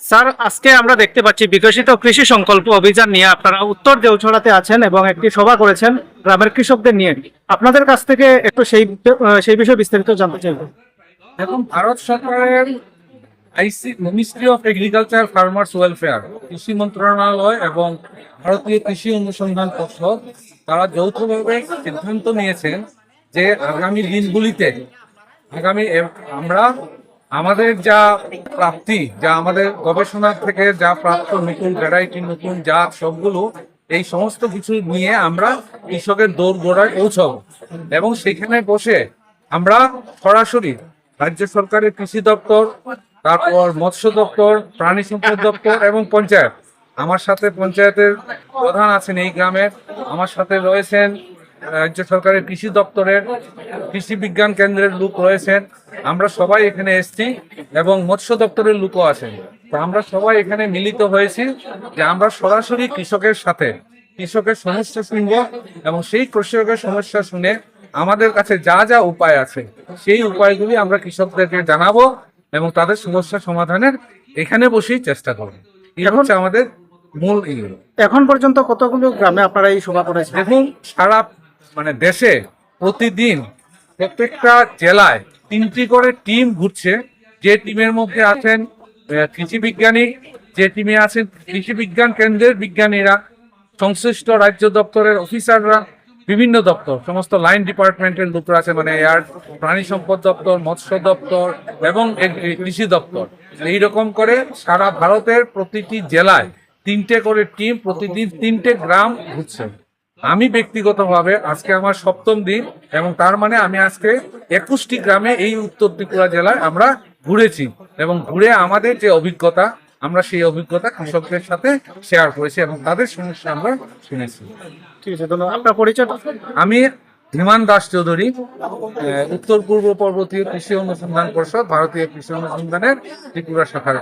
Sir, আজকে আমরা দেখতে পাচ্ছি বিকশিত কৃষি সংকল্প অভিযান নিয়ে আপনারা উত্তর দেওছড়াতে আছেন এবং একটি সভা করেছেন গ্রামের কৃষকদের নিয়ে। আপনাদের কাছ থেকে একটু সেই সেই বিষয়ে বিস্তারিত জানতে চাইব। এখন ভারত সরকারের আইসি, ministry of agriculture, farmers, welfare, কৃষি মন্ত্রণালয় এবং ভারতীয় কৃষি অনুসন্ধান পর্ষদ তারা যৌথভাবে সিদ্ধান্ত নিয়েছেন যে আগামী দিনগুলিতে, আগামী আমরা আমাদের যা প্রাপ্তি, যা আমাদের গবেষণা থেকে যা প্রাপ্ত নতুন ভ্যারাইটি নতুন জাত সবগুলো, এই সমস্ত কিছু নিয়ে আমরা কৃষকের দৌড় গোড়ায় পৌঁছাবো। এবং সেখানে বসে আমরা সরাসরি রাজ্য সরকারের কৃষি দপ্তর, তারপর মৎস্য দপ্তর, প্রাণী সম্পদ দপ্তর এবং পঞ্চায়েত। আমার সাথে পঞ্চায়েতের প্রধান আছেন এই গ্রামের আমার সাথে রয়েছেন রাজ্য সরকারের কৃষি দপ্তরের কৃষি বিজ্ঞান কেন্দ্রের লোক রয়েছেন। আমরা সবাই এখানে এসেছি এবং মৎস্য দপ্তরের লোকও আছেন। তো আমরা সবাই এখানে মিলিত হয়েছি যে আমরা সরাসরি কৃষকের সাথে কৃষকের সমস্যা শুনব এবং সেই কৃষকের সমস্যা শুনে আমাদের কাছে যা যা উপায় আছে সেই উপায়গুলি আমরা কৃষকদেরকে জানাব এবং তাদের সমস্যা সমাধানের এখানে বসেই চেষ্টা করব। এই হচ্ছে আমাদের মূল এখন পর্যন্ত কতগুলো গ্রামে আপনারা এই সভা করেছেন? দেখুন সারা মানে দেশে প্রতিদিন প্রত্যেকটা জেলায় তিনটি করে টিম ঘুরছে। যে টিমের মধ্যে আছেন কৃষি বিজ্ঞানী, যে টিমে আছেন কৃষি বিজ্ঞান কেন্দ্রের বিজ্ঞানীরা, সংশ্লিষ্ট রাজ্য দপ্তরের অফিসাররা, বিভিন্ন দপ্তর, সমস্ত লাইন ডিপার্টমেন্টের লোকরা আছে মানে এয়ার, প্রাণী সম্পদ দপ্তর, মৎস্য দপ্তর এবং কৃষি দপ্তর। এইরকম করে সারা ভারতের প্রতিটি জেলায় তিনটে করে টিম প্রতিদিন তিনটে গ্রাম ঘুরছে। আমি ব্যক্তিগতভাবে আজকে আমার সপ্তম দিন এবং তার মানে আমি আজকে একুশটি গ্রামে এই উত্তর ত্রিপুরা জেলায় আমরা ঘুরেছি এবং ঘুরে আমাদের যে অভিজ্ঞতা আমরা সেই অভিজ্ঞতা কৃষকদের সাথে শেয়ার করেছি এবং তাদের সমস্যা আমরা শুনেছি। ঠিক আছে ধন্যবাদ। আপনার পরিচয়? আমি ধীমান দাস চৌধুরী উত্তর পূর্ব পর্বতীয় কৃষি অনুসন্ধান পরিষদ ভারতীয় কৃষি অনুসন্ধানের ত্রিপুরা শাখার।